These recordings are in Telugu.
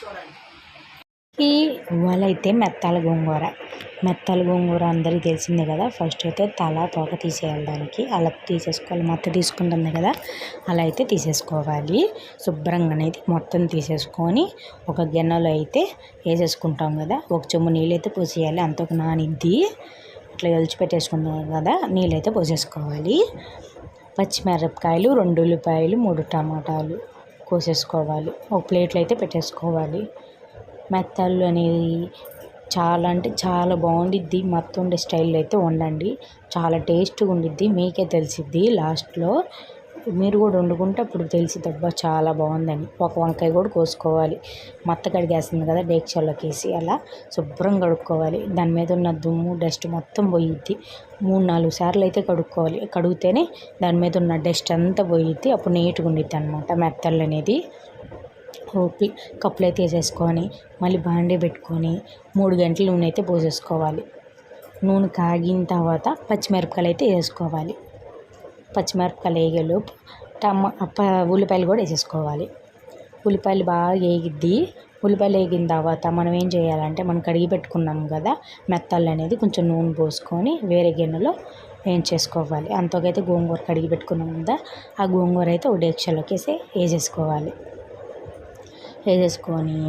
చూడండి. ఈ వాళ్ళైతే మెత్తాల గోంగూర. మెత్తాల గోంగూర అందరికీ తెలిసిందే కదా ఫస్ట్ అయితే తల తోక తీసేయాలి దానికి. అలా తీసేసుకోవాలి మొత్తం తీసుకుంటుంది కదా. అలా అయితే తీసేసుకోవాలి. శుభ్రంగానైతే మొత్తం తీసేసుకొని ఒక గిన్నెలో అయితే వేసేసుకుంటాం కదా. ఒక చెమ్ము నీళ్ళు అయితే పోసేయాలి అంత ఒక నానిద్ది. ఇట్లా ఒలిచిపెట్టేసుకుంటాం కదా నీళ్ళు అయితే పోసేసుకోవాలి. పచ్చిమిరపకాయలు రెండు ఉల్లిపాయలు మూడు టమాటాలు. కోసేసుకోవాలి. ఒక ప్లేట్లో అయితే పెట్టేసుకోవాలి. మెత్తళ్ళు అనేది చాలా అంటే చాలా బాగుండిద్ది. మొత్తం ఉండే స్టైల్లో అయితే వండండి చాలా టేస్ట్గా ఉండిద్ది. మీకే తెలిసిద్ది. లాస్ట్లో మీరు కూడా వండుకుంటే అప్పుడు తెలిసిద్ది అబ్బా చాలా బాగుందని. ఒక వంకాయ కూడా కోసుకోవాలి. మత్త కడిగేస్తుంది కదా డేక్షల్లోకి వేసి అలా శుభ్రం కడుక్కోవాలి. దాని మీద ఉన్న దుమ్ము డస్ట్ మొత్తం పోయిద్ది. మూడు నాలుగు సార్లు అయితే కడుక్కోవాలి. కడిగితేనే దాని మీద ఉన్న డస్ట్ అంతా పోయిద్ది. అప్పుడు నీట్గా ఉండిద్ది అనమాట మెత్తళ్ళు అనేది. ఓపి కప్పులు అయితే వేసేసుకొని మళ్ళీ బాండీ పెట్టుకొని మూడు గంటలు నూనె అయితే పోసేసుకోవాలి. నూనె కాగిన తర్వాత పచ్చిమిరపకాయలు అయితే వేసుకోవాలి. పచ్చిమిరపకాయలు వేయగలు టమా ఉల్లిపాయలు కూడా వేసేసుకోవాలి. ఉల్లిపాయలు బాగా వేగిద్ది. ఉల్లిపాయలు వేగిన తర్వాత మనం ఏం చేయాలంటే మనం కడిగి పెట్టుకున్నాం కదా మెత్తలు అనేది కొంచెం నూనె పోసుకొని వేరే గిన్నెలో వేయించేసుకోవాలి అంతకైతే గోంగూర కడిగి పెట్టుకున్నాం కదా ఆ గోంగూర అయితే ఒక డేక్షలోకి వేసి వేసేసుకోవాలి. వేసేసుకొని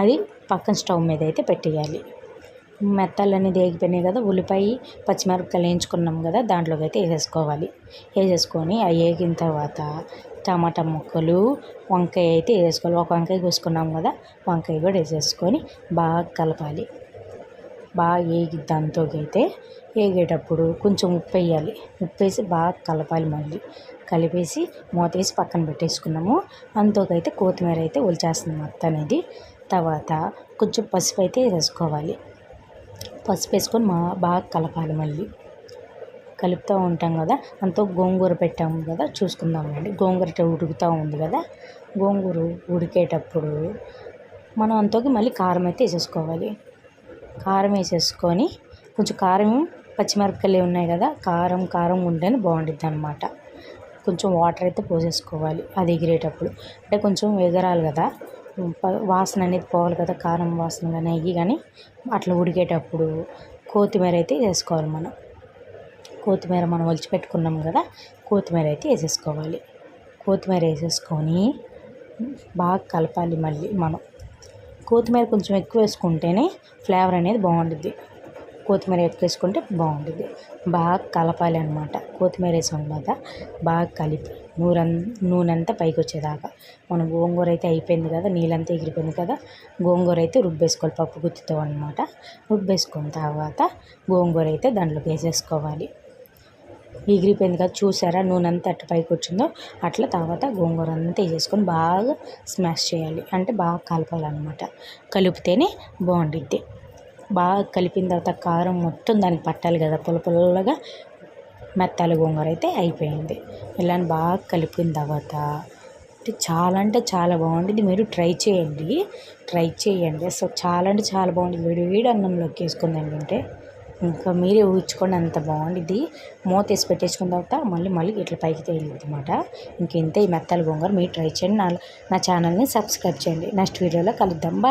అది పక్కన స్టవ్ మీద అయితే పెట్టేయాలి. మెత్తాలు అనేది వేగిపోయినాయి కదా ఉల్లిపాయ పచ్చిమిరపకాయలు వేయించుకున్నాం కదా దాంట్లోకి అయితే వేసేసుకోవాలి. వేసేసుకొని అవి వేగిన తర్వాత టమాటా ముక్కలు వంకాయ అయితే వేసుకోవాలి ఒక వంకాయ కోసుకున్నాం కదా వంకాయ కూడా వేసేసుకొని బాగా కలపాలి. బాగా వేగిద్ది దాంతోకైతే వేగేటప్పుడు కొంచెం ఉప్పు వేయాలి. ఉప్పు వేసి బాగా కలపాలి మళ్ళీ. కలిపేసి మూత వేసి పక్కన పెట్టేసుకున్నాము. అంతకైతే కొత్తిమీర అయితే ఒలిచేస్తుంది మొత్తం అనేది. తర్వాత కొంచెం పసుపు అయితే వేసుకోవాలి. పసుపు వేసుకొని మా బాగా కలపాలి మళ్ళీ. కలుపుతూ ఉంటాం కదా అంతా గోంగూర పెట్టాము కదా చూసుకుందామండి. గోంగూర ఉడుకుతూ ఉంది కదా గోంగూర ఉడికేటప్పుడు మనం అంతకి మళ్ళీ కారం అయితే వేసేసుకోవాలి. కారం వేసేసుకొని కొంచెం కారం పచ్చిమిరపకాయలు ఉన్నాయి కదా కారం కారం ఉంటేనే బాగుంటుంది అనమాట కొంచెం వాటర్ అయితే పోసేసుకోవాలి అది ఎగిరేటప్పుడు. అంటే కొంచెం ఎగరాలి కదా వాసన అనేది పోవాలి కదా కారం వాసన కానీ అయ్యి కానీ అట్లా ఉడికేటప్పుడు కొత్తిమీర అయితే వేసుకోవాలి మనం. కొత్తిమీర మనం ఒలిచిపెట్టుకున్నాం కదా కొత్తిమీర అయితే వేసేసుకోవాలి. కొత్తిమీర వేసేసుకొని బాగా కలపాలి మళ్ళీ మనం. కొత్తిమీర కొంచెం ఎక్కువ వేసుకుంటేనే ఫ్లేవర్ అనేది బాగుంటుంది కొత్తిమీర ఎక్కువ వేసుకుంటే బాగుంటుంది బాగా కలపాలి అనమాట కొత్తిమీర వేసిన తర్వాత బాగా కలిపి. నూనె అంతా పైకి వచ్చేదాకా మనం గోంగూర అయితే అయిపోయింది కదా నీళ్ళంతా ఎగిరిపోయింది కదా గోంగూర అయితే రుబ్బేసుకోవాలి పప్పు గుత్తితో అనమాట రుబ్బేసుకున్న తర్వాత గోంగూర అయితే దాంట్లో వేసేసుకోవాలి. ఎగిరిపోయింది కదా చూసారా నూనె అంతా అట్ట పైకి వచ్చిందో అట్లా తర్వాత గోంగూర అంతా వేసేసుకొని బాగా స్మాష్ చేయాలి. అంటే బాగా కలపాలన్నమాట. కలిపితేనే బాగుండిద్ది. బాగా కలిపిన తర్వాత కారం మొత్తం దానికి పట్టాలి కదా పొలపొలగా మెత్తాల గోంగూర అయితే అయిపోయింది. ఇలాని బాగా కలిపిన తర్వాత చాలా అంటే చాలా బాగుంటుంది మీరు ట్రై చేయండి. ట్రై చేయండి. సో చాలా అంటే చాలా బాగుంటుంది వేడి వేడి అన్నంలోకి వేసుకుంది ఏంటంటే ఇంకా మీరే ఊహించుకోండి అంత బాగుండిద్ది మూత వేసి పెట్టేసుకున్న తర్వాత మళ్ళీ మళ్ళీ ఇట్లా పైకి తేలిద్ది అనమాట ఇంకెంత ఈ మెత్తలు గోంగూర మీరు ట్రై చేయండి. నా నా ఛానల్ని సబ్స్క్రైబ్ చేయండి. నెక్స్ట్ వీడియోలో కలుద్దాం. బాయ్.